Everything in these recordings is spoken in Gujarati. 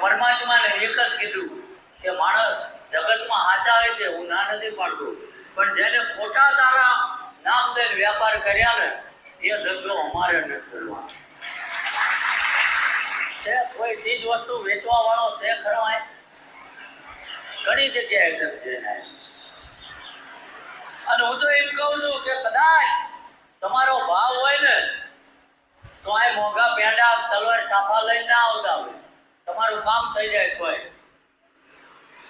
પરમાત્માને એક જ કીધું કે માણસ જગતમાં હાચા હોય છે, હું ના નથી પાડતો. પણ જેને ખોટા તારા નામ દઈને વ્યાપાર કર્યા ને, એ ધંધો અમારે નથી કરવાનો. છે, કોઈ ચીજ વસ્તુ વેચવા વાળો છે ખરો? ઘણી જગ્યાએ થાય. અને હું તો એમ કહું છું કે કદાચ તમારો ભાવ હોય ને, તો આ મોંઘા પેંડા, તલવાર સાફા લઈને ના આવતા હોય. તમારું કામ થઈ જાય કોઈ.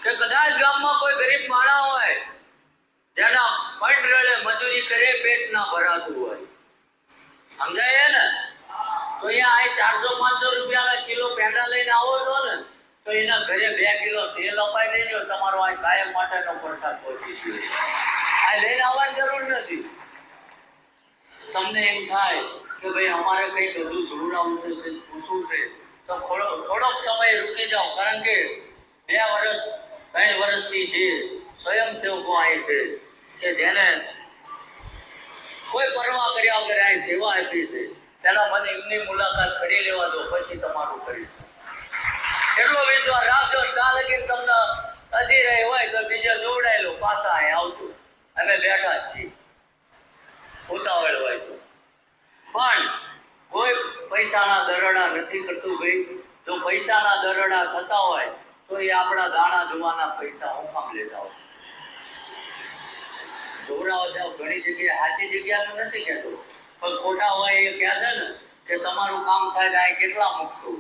કે કદાચ ગામમાં કોઈ ગરીબ માણા હોય, જેના પંડ રડે, મજૂરી કરે, પેટ ના ભરાતું હોય. સમજાય ને તો અહીંયા આ ચારસો, પાંચસો રૂપિયાના કિલો પેંડા લઈને આવો છો ને, તો એના ઘરે બે કિલો તેલ અપાઈ દેજો, તમારો આ કાયમ માટેનો પ્રસાદ પહોંચી ગયો. આ લઈને આવવાની જરૂર નથી. તમને એમ થાય કે ભાઈ અમારે કંઈક હજુ જોડાવું છે, કંઈક પૂછવું છે? તો થોડો, થોડોક સમય રૂકી જાઓ, કારણ કે બે વર્ષ ત્રણ વર્ષથી જે સ્વયંસેવકો અહીં છે, કે જેને કોઈ પરવા કર્યા વગર અહીં સેવા આપી છે, તેના મને એમની મુલાકાત કરી લેવા દો, પછી તમારું કરીશ. એટલો વિશ્વાસ રાખજો ને કાં તમને અધી રહી હોય તો બીજો જોડાય લો પાછા અહીં આવજો. અમે બેઠા જ છીએ. ઉતાવળ હોય તો. પણ કોઈ પૈસાના દરડા નથી કરતું ભાઈ. જો પૈસાના દરડા થતા હોય, તો એ આપણા દાણા જોવાના પૈસા હું કામ લેતા હોય. જોરાવા જાવ ઘણી જગ્યાએ સાચી જગ્યાનું નથી કહેતો. પણ ખોટા હોય એ કહે છે ને કે તમારું કામ થાય તો અહીં કેટલા મૂકશો?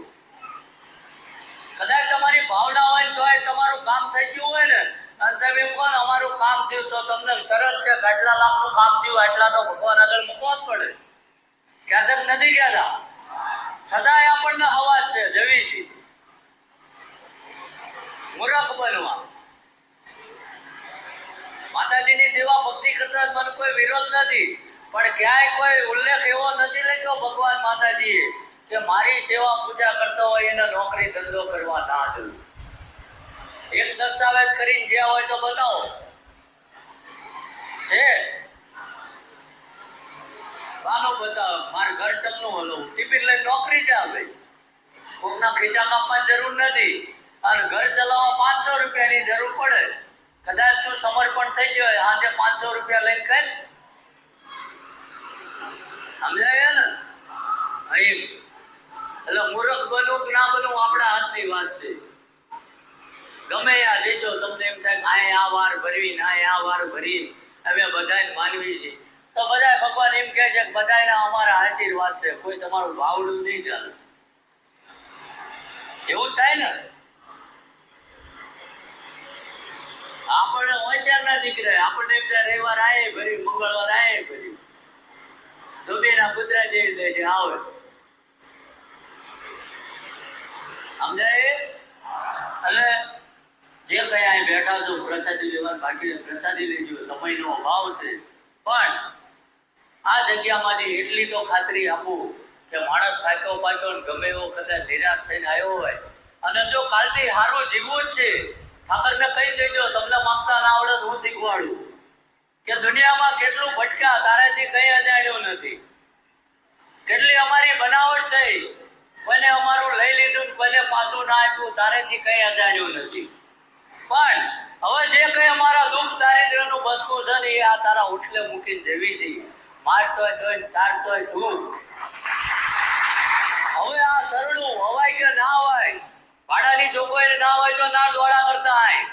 કદાચ તમારી ભાવના હોય તોય તમારું કામ થઈ ગયું હોય ને, અને તમે પણ અમારું કામ થયું તો તમને તરત કે આટલા લાખનું કામ થયું એટલા તો ભગવાન આગળ મૂકવા જ પડે. ક્યાંક નથી કહેતા? છતાંય આપણને હવા છે જવી છે મૂર્ખ બનવા. માતાજીની સેવા ભક્તિ કરતા મને કોઈ વિરોધ નથી. પણ ક્યાંય કોઈ ઉલ્લેખ એવો નથી લખ્યો ભગવાન માતાજીએ કે મારી સેવા પૂજા કરતો હોય એને નોકરી ધંધો કરવા ના જવું. એક દસ્તાવેજ કરીને જ્યાં હોય તો બતાવો. છે. કાનો બતાવ મારે ઘર ચલનું હલો. ટિફિન લઈને નોકરી જા ભાઈ કોકના ખીચા કાપવાની જરૂર નથી. અને ઘર ચલાવવા પાંચસો રૂપિયાની જરૂર પડે. કદાચ તું સમર્પણ થઈ ગયો હોય આજે પાંચસો રૂપિયા લઈને કર સમજાય ને? અહીં, એટલે મૂર્ખ બનવું કે ના બનવું આપણા હાથની વાત છે. ગમે આ દેશો તમને એમ થાય કે આ વાર ભરવી ના આ વાર ભરી અમે બધા માનવી છે તો બધા ભગવાન એમ કહે છે કે બધાના અમારા આશીર્વાદ છે. કોઈ તમારું ભાવડું નહીં ચાલે. એવું થાય ને? આપણને વચાર ના દીકરા આપણને એમ ત્યાં રવિવાર આવે ભરી મંગળવાર આવે ભરી ધોબીના પુત્ર જે દે છે, આવે. સમજાય? અને જે કઈ અહીં બેઠા છો, પ્રસાદી લેવાનું બાકી પ્રસાદી લેજો, સમયનો અભાવ છે. પણ આ જગ્યામાંથી એટલી તો ખાતરી આપું કે માણસ થાક્યો પાક્યો ગમે એવો કદાચ નિરાશ થઈને આવ્યો હોય. અને જો કાલથી હારો જીવવો જ છે, ઠાકરને કહી દેજો, તમને માંગતા ના આવડે હું શીખવાડું. કે દુનિયામાં કેટલું ભટકા તારાથી કઈ અજાણ્યું નથી. કેટલી અમારી બનાવટ થઈ, કોઈને અમારું લઈ લીધું ને કોઈને પાછું ના આપ્યું, તારેથી કઈ અજાણ્યું નથી. પણ હવે જે કઈ અમારા દુઃખ, દારિદ્ર્યનું બચકું છે ને, એ આ તારા ઉઠલે મૂકીને જેવી છે. મારતોય તોય તારતોય તું. હવે આ સરળું હવાય કે ના હોય. ભાડાની જોગવાઈ ના હોય તો ના દોડા કરતા આય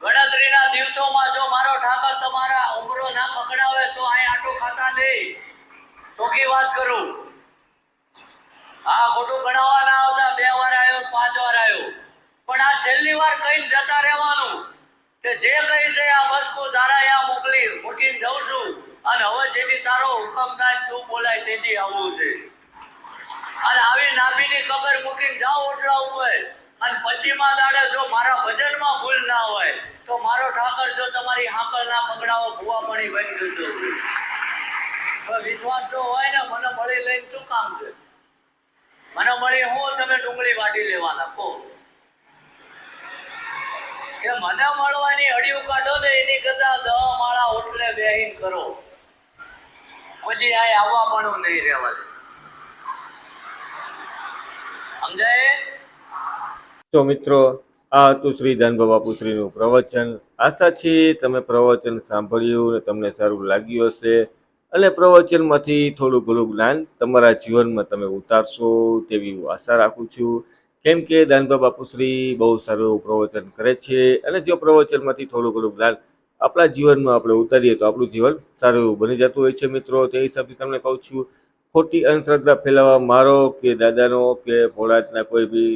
ગણતરીના દિવસોમાં જો મારો ઠાકર તમારા ઉમરો ના પકડાવે તો અહીં આટો ખાતા નહીં. ચોખ્ખી વાત કરું. હા ખોટું ગણાવવા ના આવતા બે વાર આવ્યો પાંચ વાર આવ્યો. પણ આ છેલ્લી વાર કઈ જતા રહેવાનું કે જે કઈ છે આ વસ્તુ અહીંયા મોકલી મૂકીને જઉં છું. અને હવે જેથી તારો હુકમ થાય તું બોલાય તેથી આવવું છે. અને આવી નાભીની કબર મૂકીને જાઓ ઓટલા ઉપર. અને પછીમાં દાડે જો મારા ભજનમાં ભૂલ ના હોય, તો મારો ઠાકર જો તમારી હાકલ ના પકડાવો ભૂવા પડી બની જજો વિશ્વાસ જો હોય ને, મને મળી લઈને શું કામ છે? મને મળી હું, તમે ડુંગળી વાટી લેવાના, કહો. કે મને મળવાની હડિયું કાઢો ને, એની કરતા દવા માળા ઓટલે બેહીન કરો. પછી આ આવવા પણ નહીં રહેવા દે. સમજાય? તો મિત્રો, આ હતું શ્રી દાનબા બાપુશ્રીનું પ્રવચન. આશા છે તમે પ્રવચન સાંભળ્યું અને તમને સારું લાગ્યું હશે. અને પ્રવચનમાંથી થોડું ઘણું જ્ઞાન તમારા જીવનમાં તમે ઉતારશો તેવી હું આશા રાખું છું. કેમ કે દાનબા બાપુશ્રી બહુ સારું પ્રવચન કરે છે અને જો પ્રવચનમાંથી થોડું ઘણું જ્ઞાન આપણા જીવનમાં આપણે ઉતારીએ તો આપણું જીવન સારું એવું બની જતું હોય છે મિત્રો. તે હિસાબથી તમને કહું છું, ખોટી અંધશ્રદ્ધા ફેલાવવા મારો કે દાદાનો કે ભોળાતના કોઈ બી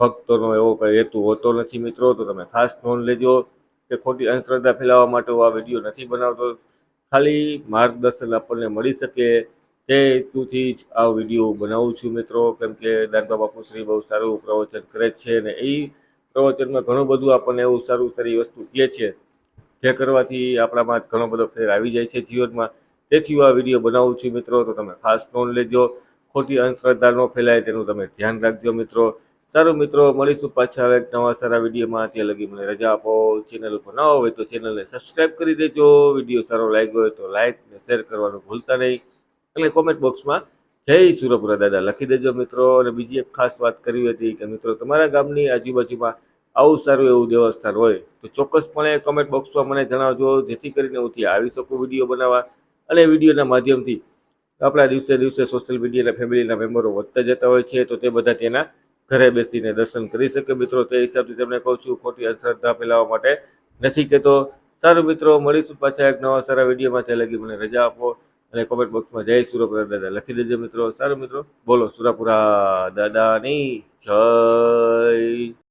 ભક્તોનો એવો કંઈ હેતુ હોતો નથી મિત્રો. તો તમે ખાસ નોંધ લેજો કે ખોટી અંધશ્રદ્ધા ફેલાવવા માટે હું આ વીડિયો નથી બનાવતો. ખાલી માર્ગદર્શન આપણને મળી શકે તે હેતુથી જ આ વીડિયો બનાવું છું મિત્રો. કેમ કે દાનબા બાપુ શ્રી બહુ સારું પ્રવચન કરે છે અને એ પ્રવચનમાં ઘણું બધું આપણને એવું સારું સારી વસ્તુ કહે છે. જે કરવાથી આપણામાં ઘણો બધો ફેર આવી જાય છે જીવનમાં. તેથી હું આ વીડિયો બનાવું છું મિત્રો, તો તમે ખાસ નોંધ લેજો. ખોટી અંધશ્રદ્ધા ન ફેલાય, તેનું તમે ધ્યાન રાખજો મિત્રો. સારું મિત્રો, મળીશું પાછા હવે નવા સારા વિડીયોમાં. ત્યાં લગી મને રજા આપો. ચેનલ ઉપર ન હોય તો ચેનલને સબસ્ક્રાઈબ કરી દેજો. વીડિયો સારો લાગ્યો હોય તો લાઈક ને શેર કરવાનું ભૂલતા નહીં. એટલે કોમેન્ટ બોક્સમાં જય સુરપુરા દાદા લખી દેજો મિત્રો. અને બીજી એક ખાસ વાત કરવી હતી કે મિત્રો, તમારા ગામની આજુબાજુમાં આવું સારું એવું દેવસ્થાન હોય, તો ચોક્કસપણે કોમેન્ટ બોક્સમાં મને જણાવજો, જેથી કરીને હું ત્યાં આવી શકું વીડિયો બનાવવા અને વિડીયોના માધ્યમથી આપણા દિવસે દિવસે સોશિયલ મીડિયાના ફેમિલીના મેમ્બરો વધતા જતા હોય છે, તો તે બધા તેના ઘરે બેસીને દર્શન કરી શકે. મિત્રો, તે હિસાબથી તમને કહું છું, ખોટી અંધશ્રદ્ધા ફેલાવવા માટે નથી કહેતો. સારું મિત્રો, મળીશું પાછા એક નવા સારા વિડીયોમાં. ત્યાં લગી મને રજા આપો અને કોમેન્ટ બોક્સમાં જય સુરપુરા દાદા. લખી દેજો મિત્રો. સારું મિત્રો, બોલો સુરાપુરા દાદાની જય.